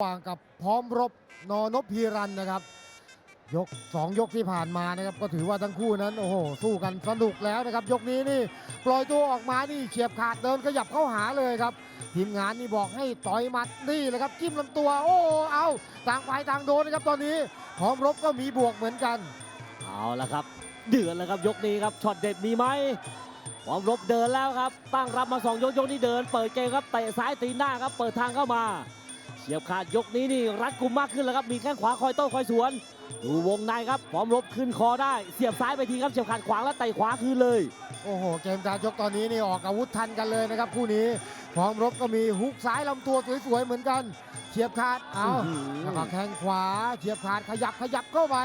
ว่างกับพร้อมรบนอนพพีรันนะครับ ยกสองยกที่ผ่านมานะครับก็ถือว่าทั้งคู่นั้นโอ้โหสู้กันสนุกแล้วนะครับ ยกนี้นี่ปล่อยตัวออกมานี่เฉียบขาดเดินขยับเข้าหาเลยครับ ทีมงานนี่บอกให้ต่อยหมัดนี่เลยครับจิ้มลำตัวโอ้เอาต่างฝ่ายต่างโดนนะครับตอนนี้พร้อมรบก็มีบวกเหมือนกัน เอาละครับ เดือดแล้วครับยกนี้ครับช็อตเด็ดมีไหมพร้อมรบเดินแล้วครับ ตั้งรับมาสองยกยกนี้เดิน เปิดเกมครับเตะซ้ายตีหน้าครับเปิดทางเข้ามา เฉียบขาดยกนี้นี่รัดกุมมากขึ้นแล้วครับ มีแข้งขวาคอยโต้คอยสวน ดูวงในครับพร้อมรบขึ้นคอได้ เสียบซ้ายไปทีครับเฉียบขาดขวางแล้วเตะขวาคืนเลย โอ้โห เกมการชกตอนนี้นี่ออกอาวุธทันกันเลยนะครับคู่นี้พร้อมรบก็มีฮุกซ้ายลำตัวสวยๆเหมือนกันเฉียบขาดเอาอื้อหือ แล้วก็แข้งขวาเฉียบขาดขยับขยับเข้าไป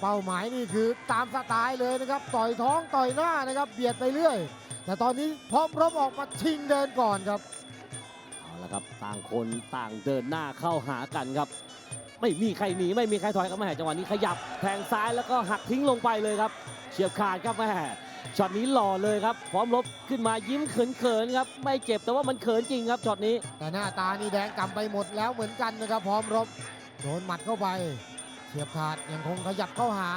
เป้าหมายนี่คือตามสไตล์เลยนะครับต่อยท้องต่อยหน้านะครับเบียดไปเรื่อย แต่ตอนนี้พร้อมรบออกมาชิงเดินก่อนครับ เอาละครับต่างคนต่างเดินหน้าเข้าหากันครับ ไม่มีใครหนีไม่มีใครถอยครับแม่จังหวะนี้ขยับแทงซ้ายแล้วก็หักทิ้งลงไปเลยครับ เฉียบขาดครับแม่ช็อตนี้หล่อเลยครับ พร้อมลบขึ้นมายิ้มเขินๆครับ ไม่เจ็บแต่ว่ามันเขินจริงครับช็อตนี้ แต่หน้าตานี่แดงกำไปหมดแล้วเหมือนกันนะครับ พร้อมรบโดนหมัดเข้าไปเฉียบขาดยังคงขยับเข้าหา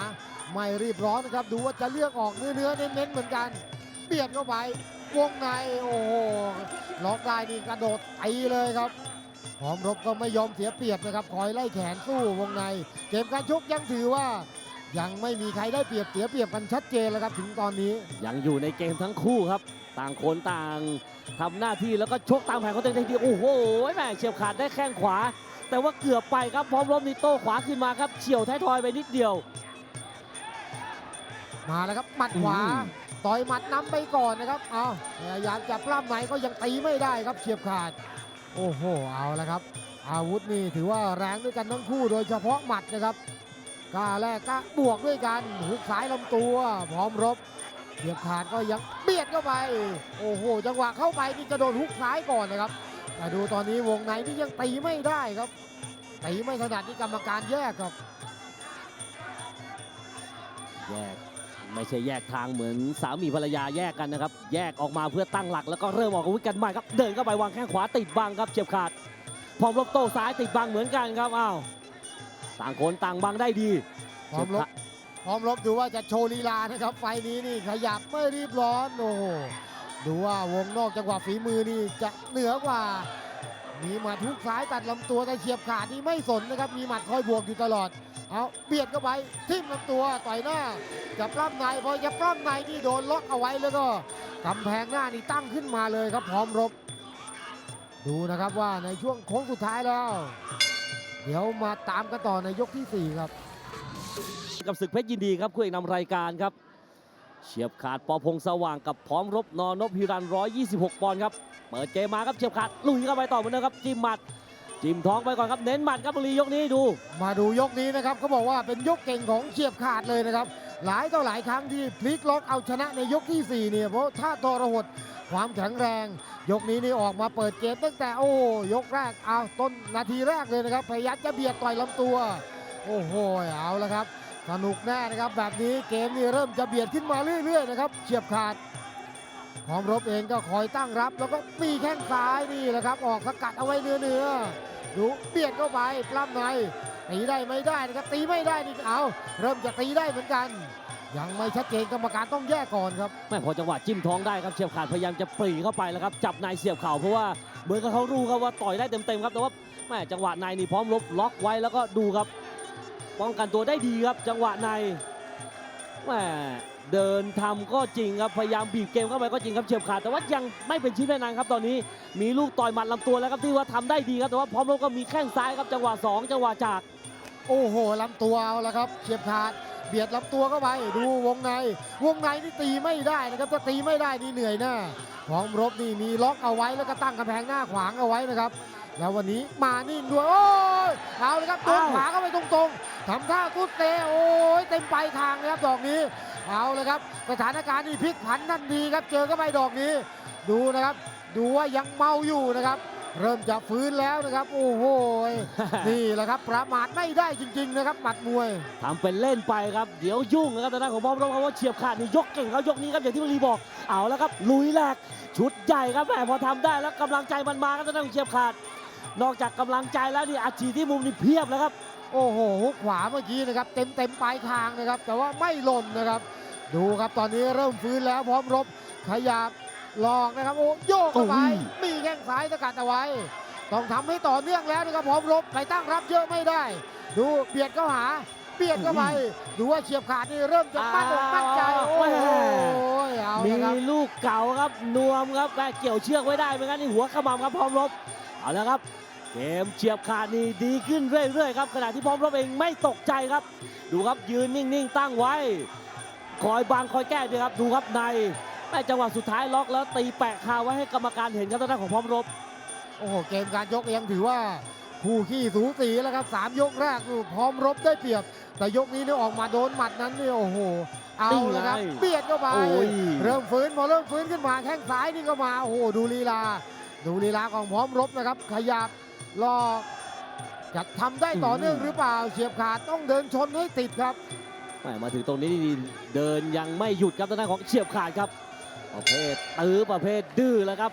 ไม่รีบร้อนนะครับ ดูว่าจะเลือกออกเนื้อเนื้อเน้นๆเหมือนกัน เบียดเข้าไป วงในโอ้โหล็อกได้นี่กระโดดตีเลยครับพร้อมรบก็ไม่ยอมเสียเปรียบนะครับคอยไล่แขนสู้วงใน เกมการชกยังถือว่า ยังไม่มีใครได้เปรียบเสียเปรียบกันชัดเจนแล้วครับถึงตอนนี้ ยังอยู่ในเกมทั้งคู่ครับ ต่างคนต่างทำหน้าที่แล้วก็ชกตามแผนของตัวเองดีโอ้โหแม่เฉียบขาดได้แข้งขวา แต่ว่าเกือบไปครับพร้อมลบนี่โต้ขวาขึ้นมาครับเฉียวท้ายทอยไปนิดเดียว มาแล้วครับหมัดขวาอืมต่อยหมัดนำไปก่อนนะครับ เอาพยายามจะปล้ำไหนก็ยังตีไม่ได้ครับเฉียบขาด โอ้โห เอาแล้วครับ อาวุธนี่ถือว่าแรงด้วยกันทั้งคู่โดยเฉพาะหมัดนะครับกล้าแรกกล้าบวกด้วยกันหุกซ้ายลำตัว พร้อมรบเฉียบขาดก็ยังเบียดเข้าไป โอ้โห จังหวะเข้าไปนี่จะโดนหุกซ้ายก่อนนะครับ แต่ดูตอนนี้วงในนี่ยังตีไม่ได้ครับตีไม่ถนัดนี่กรรมการแยกครับ แยก ไม่ใช่แยกทางเหมือนสามีภรรยาแยกกันนะครับ แยกออกมาเพื่อตั้งหลักแล้วก็เริ่มออกอาวุธกันใหม่ครับเดินเข้าไปวางแข้งขวาติดบังครับเฉียบขาดพร้อมลบโต้ซ้ายติดบังเหมือนกันครับอ้าวต่างคนต่างบังได้ดีพร้อมรบพร้อมรบดูว่าจะโชว์ลีลานะครับ ไฟนี้นี่ขยับไม่รีบร้อนโอ้โหดูว่าวงนอกจังหวะฝีมือนี่จะเหนือกว่า มีหมัดทุกซ้ายตัดลำตัวแต่เฉียบขาดนี่ไม่สนนะครับ มีหมัดคอยบวกอยู่ตลอด เอาเบียดเข้าไปทิ่มลำตัวต่อยหน้าจะปล้ำในพอจะปล้ำในนี่โดนล็อกเอาไว้แล้วก็กำแพงหน้านี่ตั้งขึ้นมาเลยครับพร้อมรบ ดูนะครับว่าในช่วงโค้งสุดท้ายแล้ว เดี๋ยวมาตามกันต่อในยกที่สี่ครับ กับศึกเพชรยินดีครับคู่เอกนำรายการครับ เฉียบขาดปอพงษ์สว่างกับพร้อมรบนอนพพิรัน 126 ปอนด์ครับ เปิดเกมมาครับเฉียบขาดลุยเข้าไปต่อเหมือนเดิมครับจิ้มหมัดจิ้มท้องไปก่อนครับเน้นหมัดครับบุรียกนี้ดู มาดูยกนี้นะครับเขาบอกว่าเป็นยกเก่งของเฉียบขาดเลยนะครับหลายต่อหลายครั้งที่พลิกล็อกเอาชนะในยกที่ 4 เนี่ยเพราะท่าทรหดความแข็งแรง ยกนี้นี่ออกมาเปิดเกมตั้งแต่โอ้ยกแรกเอาต้นนาทีแรกเลยนะครับพยายามจะเบียดต่อยลำตัว โอ้โหเอาล้วครับ สนุกแน่นะครับแบบนี้เกมนี่เริ่มจะเบียดขึ้นมาเรื่อยๆนะครับเฉียบขาดพร้อมรบเองก็คอยตั้งรับ แล้วก็มีแข้งซ้ายนี่แหละครับ ออกสกัดเอาไว้เนื้อเนื้อๆดูเบียดเข้าไปปล้ำในตีได้ไม่ได้นะครับตีไม่ได้นี่เอาเริ่มจะตีได้เหมือนกัน ยังไม่ชัดเจนกรรมการต้องแยกก่อนครับแม่พอจังหวะจิ้มท้องได้ครับเฉียบขาดพยายามจะปรีเข้าไปแล้วครับจับนายเสียบเข่าเพราะว่าเหมือนกับเขารู้ครับว่าต่อยได้เต็มๆครับแต่ว่าแม่จังหวะในนี่พร้อมลบล็อกไว้แล้วก็ดูครับ ป้องกันตัวได้ดีครับจังหวะในแม่เดินทำก็จริงครับพยายามบีบเกมเข้าไปก็จริงครับเฉียบขาดแต่ว่ายังไม่เป็นชิ้นเป็นอันครับตอนนี้มีลูกต่อยหมัดลำตัวแล้วครับที่ว่าทำได้ดีครับแต่ว่าพร้อมลบก็มีแข้งซ้ายครับจังหวะสองจังหวะจาก โอ้โหลำตัวเอาและครับเฉียบขาดเบียดลำตัวเข้าไปดูวงใน วงในนี่ตีไม่ได้นะครับถ้าตีไม่ได้นี่เหนื่อยหน้าพร้อมรบนี่มีล็อกเอาไว้แล้วก็ตั้งกำแพงหน้าขวางเอาไว้นะครับ แล้ววันนี้มานิ่งด้วยโอ้ยเอาเลยครับโดนอ้าวขวาเข้าไปตรงๆทำท่ากุดเตะโอ้ยเต็มไปลายทางเลยครับดอกนี้เอาเลยครับสถานการณ์นี่พลิกผันทันทีครับเจอเข้าไปดอกนี้ ดูนะครับ ดูว่ายังเมาอยู่นะครับ เริ่มจะฟื้นแล้วนะครับ โอ้โหนี่แหละครับประมาทไม่ได้จริง ๆ นะครับหมัดมวยทำเป็นเล่นไปครับเดี๋ยวยุ่งนะครับทางด้านของบอมรบเพราะว่าเฉียบขาดนี่ยกเก่งเขายกนี้ครับอย่างที่วลีบอกเอาแล้วครับลุยแหลกชุดใหญ่ครับแหมพอทำได้แล้วกำลังใจมันมาครับทางด้านของเฉียบขาด นอกจากกำลังใจแล้วนี่อาชีพที่มุมนี่เพียบแล้วครับ โอ้โหฮุกขวาเมื่อกี้นะครับ เต็มเต็มปลายคางนะครับ แต่ว่าไม่หล่นนะครับ ดูครับตอนนี้เริ่มฟื้นแล้วพร้อมรบขยับหลอกนะครับโอ้โยกเข้าไปโอ้ยมีแข้งซ้ายสกัดเอาไว้ ต้องทำให้ต่อเนื่องแล้วนะครับพร้อมรบไปตั้งรับเยอะไม่ได้ ดูเบียดเข้าหาเบียดเข้าไปดูว่าเฉียบขาดนี่เริ่มจะมั่นอกมั่นใจโอ้โหเอามีละครับลูกเก่าครับนวมครับแม่เกี่ยวเชือกไว้ได้เหมือนกันนี่หัวขมำครับพร้อมรบเอาละครับ เกมเฉียบขาดนี่ดีขึ้นเรื่อยๆครับขณะที่พร้อมรบเองไม่ตกใจครับ ดูครับยืนนิ่งๆ ตั้งไว้ คอยบังคอยแก้ด้วยครับดูครับในแม่จังหวะสุดท้ายล็อกแล้วตีแปะคาไว้ให้กรรมการเห็นครับทางด้านของพร้อมรบโอ้โหเกมการยกยังถือว่าคู่ขี้สูสีแล้วครับสามยกแรกนี่พร้อมรบได้เปรียบ แต่ยกนี้เนี่ยออกมาโดนหมัดนั้นนี่โอ้โหเอาละครับนี่ไงเบียดเข้าไปโอ้ยเริ่มฟื้นพอเริ่มฟื้นขึ้นมาแข้งซ้ายนี่ก็มาโอ้โหดูลีลา ดูลีลาของพร้อมรบนะครับขยับ ลอกจะทำได้ต่อเนื่องหรือเปล่าเฉียบขาดต้องเดินชนให้ติดครับแม่มาถึงตรงนี้นี่เดินยังไม่หยุดครับทางด้านของเฉียบขาดครับ ประเภทตื้อประเภทดื้อแล้วครับ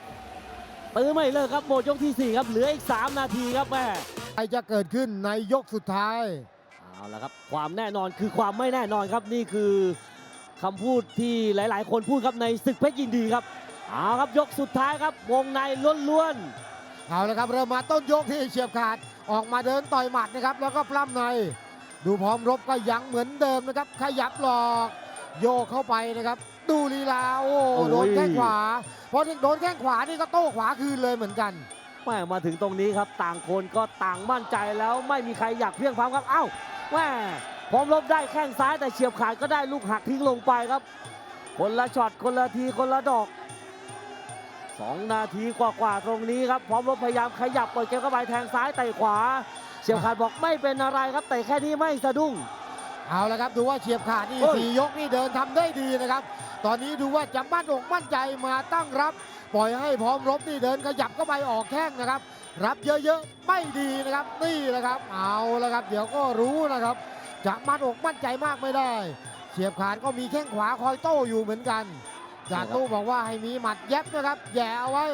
ตื้อไม่เลิกครับหมดยกที่สี่ครับเหลืออีก 3 นาทีครับแม่ใครจะเกิดขึ้นในยกสุดท้าย เอาละครับความแน่นอนคือความไม่แน่นอนครับนี่คือคำพูดที่หลาย ๆ คนพูดครับในศึกเพชรยินดีครับเอาครับยกสุดท้ายครับวงในล้วน เอาละครับเริ่มมาต้นยกที่เฉียบขาดออกมาเดินต่อยหมัดนะครับ แล้วก็ปล้ำในดูพร้อมรบก็ยังเหมือนเดิมนะครับ ขยับหลอกโยกเข้าไปนะครับ ดูลีลาโอ้โดนแข้งขวาพอโดนแข้งขวานี่ก็โต้ขวาคืนเลยเหมือนกันๆแม่มาถึงตรงนี้ครับ ต่างคนก็ต่างมั่นใจแล้วไม่มีใครอยากเพียงพร้ำครับเอ้าแม่พร้อมรบได้แข้งซ้ายแต่เฉียบขาดก็ได้ลูกหักทิ้งลงไปครับ คนละช็อตคนละทีคนละดอก สองนาทีกว่าๆตรงนี้ครับพร้อมรบพยายามขยับเปิดเกมเข้าไปแทงซ้ายเตะขวา เฉียบขาดบอกไม่เป็นอะไรครับแต่แค่นี้ไม่สะดุ้ง เอาละครับดูว่าเฉียบขาดนี่เฮ้ย สี่ยกนี่เดินทำได้ดีนะครับ ตอนนี้ดูว่าจะมั่นอกมั่นใจมาตั้งรับ ปล่อยให้พร้อมรบนี่เดินขยับเข้าไปออกแข้งนะครับ รับเยอะๆไม่ดีนะครับนี่แหละครับ เอาละครับ เดี๋ยวก็รู้นะครับ จะมั่นอกมั่นใจมากไม่ได้ เฉียบขาดก็มีแข้งขวาคอยโต้อยู่เหมือนกัน จากตู้บอกว่าให้มีหมัดแยบนะครับ แย่เอาไว้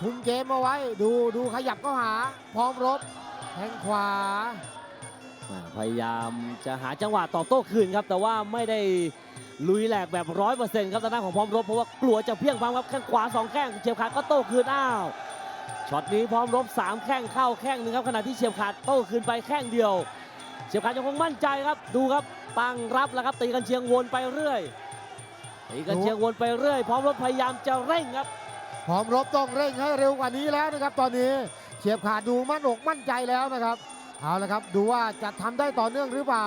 คุมเกมเอาไว้ ดูดูขยับเข้าหา พร้อมรบแข้งขวาอ่าพยายามจะหาจังหวะตอบโต้คืนครับ แต่ว่าไม่ได้ลุยแหลกแบบร้อยเปอร์เซ็นต์ครับทางด้านของพร้อมรบเพราะว่ากลัวจะเพี้ยงพร้ำครับแข้งขวาสองแข้งเฉียบขาดก็โต้คืนอ้าวช็อตนี้พร้อมรบสามแข้งเข้าแข้งหนึ่งครับขณะที่เฉียบขาดโต้คืนไปแข้งเดียว เฉียบขาดยังคงมั่นใจครับดูครับตั้งรับแล้วครับตีกันเชียงวนไปเรื่อย ตีกันเชียงวนไปเรื่อยพร้อมรบพยายามจะเร่งครับ พร้อมรบต้องเร่งให้เร็วกว่านี้แล้วนะครับ ตอนนี้เฉียบขาดดูมั่นอกมั่นใจแล้วนะครับเอาละครับดูว่าจะทำได้ต่อเนื่องหรือเปล่า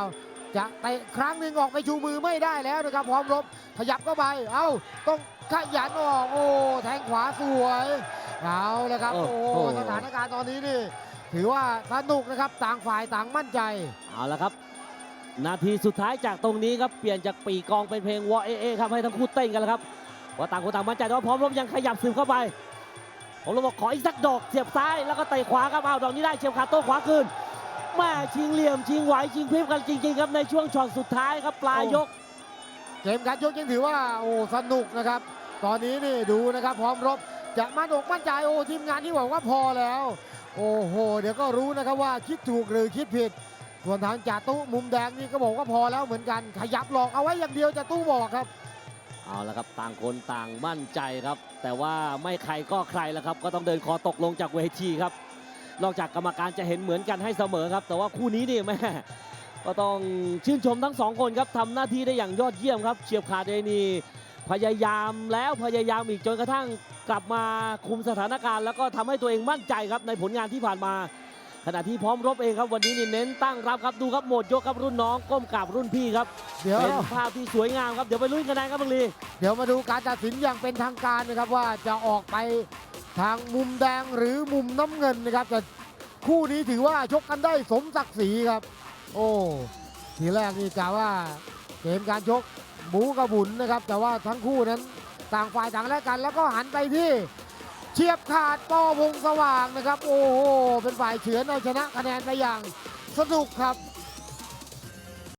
จะเตะครั้งหนึ่งออกไปชูมือไม่ได้แล้วนะครับ พร้อมรบขยับเข้าไปเอาต้องขยันออกโอ้แทงขวาสวยเอาละครับ โอ้โอ้โหสถานการณ์ตอนนี้นี่ถือว่าสนุกนะครับต่างฝ่ายต่างมั่นใจเอาละครับ นาทีสุดท้ายจากตรงนี้ครับ เปลี่ยนจากปีกองเป็นเพลงวอเอเอครับให้ทั้งคู่เต้นกันแล้วครับว่าต่างคนต่างมั่นใจแต่ว่าพร้อมรบยังขยับสืบเข้าไปผมรบบอกขออีกสักดอกเสียบซ้ายแล้วก็เตะขวาครับเอาดอกนี้ได้เฉียบขาโต้ขวาคืนแม่ชิงเหลี่ยมชิงไหวชิงพริบกันจริงๆครับในช่วงช็อตสุดท้ายครับปลายยกเกมการยกยังถือว่าโอ้สนุกนะครับ ตอนนี้นี่ดูนะครับพร้อมรบจะมั่นอกมั่นใจโอ้ทีมงานที่บอกว่าพอแล้ว โอ้โห เดี๋ยวก็รู้นะครับว่าคิดถูกหรือคิดผิด ส่วนทางจ่าตู้มุมแดงนี่ก็บอกว่าพอแล้วเหมือนกัน ขยับหลอกเอาไว้อย่างเดียวจ่าตู้บอกครับ เอาละครับต่างคนต่างมั่นใจครับ แต่ว่าไม่ใครก็ใครแล้วครับ ก็ต้องเดินคอตกลงจากเวทีครับ นอกจากกรรมการจะเห็นเหมือนกันให้เสมอครับ แต่ว่าคู่นี้นี่แม่ก็ต้องชื่นชมทั้งสองคนครับทำหน้าที่ได้อย่างยอดเยี่ยมครับ เฉียบขาดเดนี่พยายามแล้วพยายามอีกจนกระทั่งกลับมาคุมสถานการณ์ แล้วก็ทำให้ตัวเองมั่นใจครับในผลงานที่ผ่านมา ขณะที่พร้อมรบเองครับวันนี้นี่เน้นตั้งรับครับดูครับหมดยกครับรุ่นน้องก้มกราบรุ่นพี่ครับเดี๋ยวเป็นภาพที่สวยงามครับเดี๋ยวไปลุ้นคะแนนครับบังลีเดี๋ยวมาดูการตัดสินอย่างเป็นทางการนะครับว่าจะออกไปทางมุมแดงหรือมุมน้ำเงินนะครับแต่คู่นี้ถือว่าชกกันได้สมศักดิ์ศรีครับ โอ้ทีแรกนี่กะว่าเกมการชกบูกับบุญนะครับ แต่ว่าทั้งคู่นั้นต่างฝ่ายต่างแลกกัน แล้วก็หันไปที่ เฉียบขาดปอพงสว่างนะครับ โอ้โห เป็นฝ่ายเฉือนเอาชนะคะแนนไปอย่างสนุกครับ